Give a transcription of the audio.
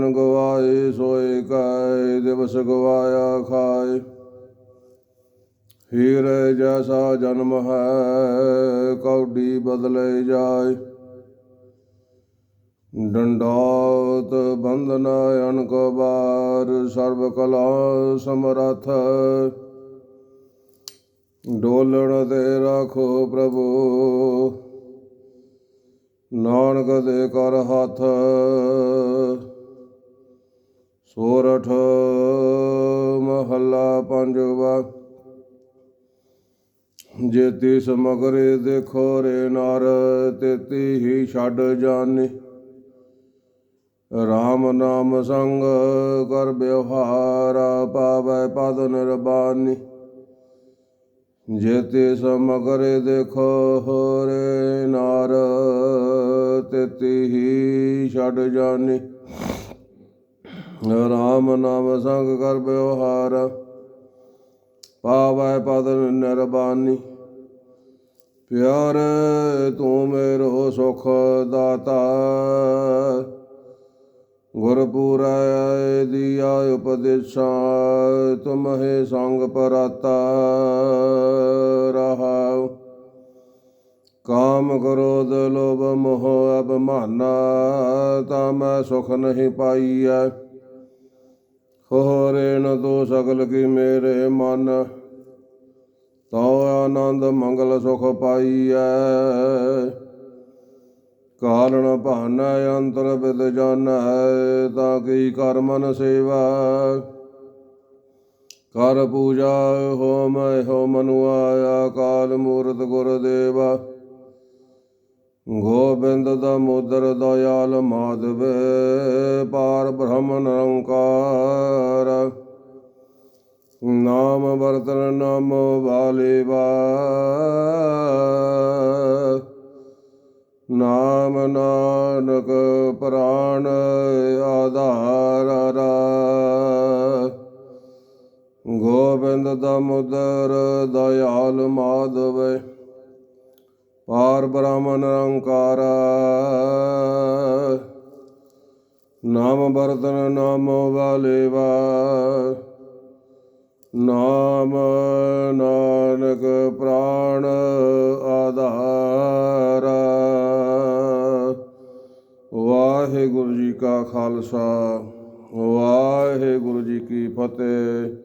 ਗਵਾਏ, ਸੋਏ ਕਾਇ ਦਿਵਸ ਗਵਾਇਆ ਖਾਏ। ਹੀਰੇ ਜੈਸਾ ਜਨਮ ਹੈ, ਕੌਡੀ ਬਦਲੇ ਜਾਏ। ਡੰਡਾਤ ਬੰਧਨ ਅਨਕ ਬਾਰ, ਸਰਬ ਕਲਾ ਸਮਰਥ। ਡੋਲਣ ਤੇ ਰੱਖੋ ਪ੍ਰਭੂ, ਨਾਨਕ ਦੇ ਕਰ ਹੱਥ। ਸੋਰਠ ਮਹੱਲਾ ਪੰਜਵਾ। ਜੇਤੀ ਸਮਗਰੇ ਦੇਖੋ ਰੇ ਨਰ, ਤੇਤੀ ਹੀ ਛੱਡ ਜਾਣੀ RAM ਨਾਮ ਸੰਗ ਕਰ ਬਿਵਹਾਰ ਪਾਵੈ ਪਦ ਨਿਰਬਾਨੀ। ਜੇਤੇ ਸਮਗਰੇ ਦੇਖੋ ਹੋਰੇ ਨਾਰ, ਤੇਤੀ ਹੀ ਛੱਡ ਜਾਣੀ ਰਾਮ ਨਾਮ ਸੰਗ ਕਰ ਬਿਵਹਾਰ ਪਾਵੈ ਪਦ ਨਿਰਬਾਨੀ। ਪਿਆਰ ਤੂੰ ਮੇਰੋ ਸੁਖ ਦਾਤਾ, ਗੁਰਪੂਰੈ ਦੀਆ ਉਪਦੇਸ਼ਾਂ, ਤੁਮਹਿ ਸੰਗ ਪਰਾਤਾ ਰਹਾਉ। ਕਾਮ ਕ੍ਰੋਧ ਲੋਭ ਮੋਹ ਅਭਮਾਨਾ, ਤਾਂ ਮੈਂ ਸੁਖ ਨਹੀਂ ਪਾਈਐ। ਹੋਰੇ ਨ ਤੋ ਸਗਲ ਕੀ ਮੇਰੇ ਮਨ? ਤੋ ਆਨੰਦ ਮੰਗਲ ਸੁਖ ਪਾਈਐ। ਕਾਲਣ ਭਾਨਾ ਅੰਤਰ ਵਿਦ ਜਾਣੈ ਤਾਂ ਕੀ ਕਰ ਮਨ ਸੇਵਾ? ਕਰ ਪੂਜਾ ਹੋਮ ਹੋ ਮਨੁ ਆਇਆ ਕਾਲ ਮੂਰਤ ਗੁਰ ਦੇਵਾ। ਗੋਬਿੰਦ ਦਾ ਮੋਦਰ ਦਇਆਲ ਮਾਧਵ, ਪਾਰ ਬ੍ਰਹਮ ਨਿਰੰਕਾਰ ਨਾਮ ਵਰਤਨ ਨਾਮ ਵਾਲੇ ਵਾ। ਨਾਮ ਨਾਨਕ ਪ੍ਰਾਣ ਆਧਾਰ ਗੋਬਿੰਦ ਦਮੋਦਰ ਦਇਆਲ ਮਾਧਵ। ਪਾਰ ਬ੍ਰਹਮ ਨਿਰੰਕਾਰ ਨਾਮ ਵਰਤਨ ਨਾਮ ਵਾਲੇ ਵਾ। ਨਾਮ ਨਾਨਕ ਪ੍ਰਾਣ ਆਧਾਰ। ਵਾਹਿਗੁਰੂ ਜੀ ਕਾ ਖਾਲਸਾ ਵਾਹਿਗੁਰੂ ਜੀ ਕੀ ਫਤਿਹ।